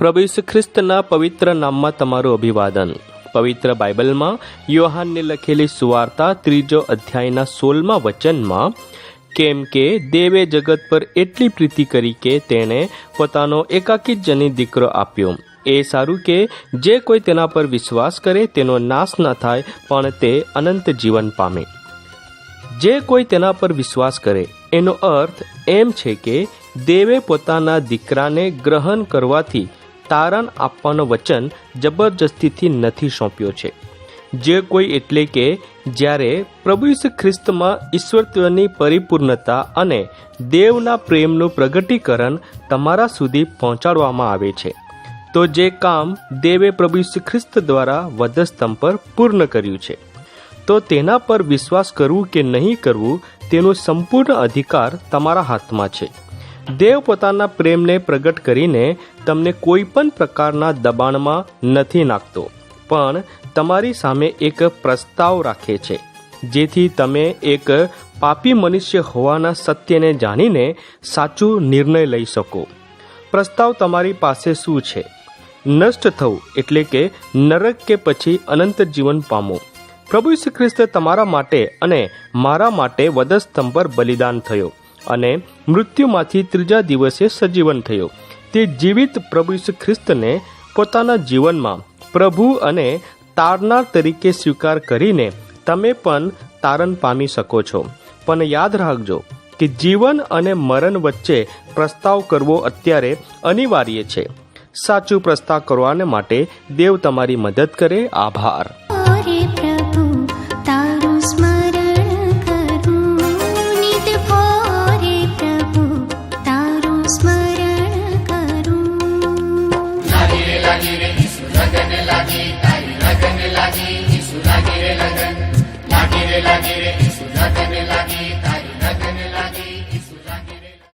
પ્રભુ ખ્રિસ્તના પવિત્ર નામમાં તમારું અભિવાદન. પવિત્ર બાઇબલમાં યોહાનને લખેલી સુવાર્તા ત્રીજો અધ્યાયના સોળમાં વચનમાં, કેમ કે દેવે જગત પર એટલી પ્રીતિ કરી કે તેણે પોતાનો એકાકી જની દીકરો આપ્યો. એ સારું કે જે કોઈ તેના પર વિશ્વાસ કરે તેનો નાશ ન થાય, પણ તે અનંત જીવન પામે. જે કોઈ તેના પર વિશ્વાસ કરે, એનો અર્થ એમ છે કે દેવે પોતાના દીકરાને ગ્રહણ કરવાથી તારણ આપવાનો વચન જબરજસ્તીથી નથી સોંપ્યો છે. જે કોઈ એટલે કે જ્યારે પ્રભુ ખ્રિસ્તમાં ઈશ્વરત્વની પરિપૂર્ણતા અને દેવના પ્રેમનું પ્રગટીકરણ તમારા સુધી પહોંચાડવામાં આવે છે, તો જે કામ દેવે પ્રભુ ખ્રિસ્ત દ્વારા વધસ્તંભ પર પૂર્ણ કર્યું છે, તો તેના પર વિશ્વાસ કરવું કે નહીં કરવું તેનો સંપૂર્ણ અધિકાર તમારા હાથમાં છે. દેવ પોતાના પ્રેમને પ્રગટ કરીને તમને કોઈ પણ પ્રકારના દબાણમાં નથી નાખતો, પણ તમારી સામે એક પ્રસ્તાવ રાખે છે, જેથી તમે એક પાપી મનુષ્ય હોવાના સત્યને જાણીને સાચું નિર્ણય લઈ શકો. પ્રસ્તાવ તમારી પાસે શું છે? નષ્ટ થવું એટલે કે નરક કે પછી અનંત જીવન પામો પ્રભુ શ્રી ખ્રિસ્ત તમારા માટે અને મારા માટે વધસ્તંભ પર બલિદાન થયો. અને મૃત્યુમાંથી ત્રીજા દિવસે સજીવન થયો. તે જીવિત પ્રભુ ખ્રિસ્તને પોતાના જીવનમાં પ્રભુ અને તારનાર તરીકે સ્વીકાર કરીને તમે પણ તારણ પામી શકો છો. પણ યાદ રાખજો કે જીવન અને મરણ વચ્ચે પ્રસ્તાવ કરવો અત્યારે અનિવાર્ય છે. સાચું પ્રસ્તાવ કરવાને માટે દેવ તમારી મદદ કરે. આભાર. स्मरण करू। लागी लागी रे लगन लागी ताई लगन लागी इसु लागी रे लगन लागी रे लागी रे लगन लागी ताई लगन लागी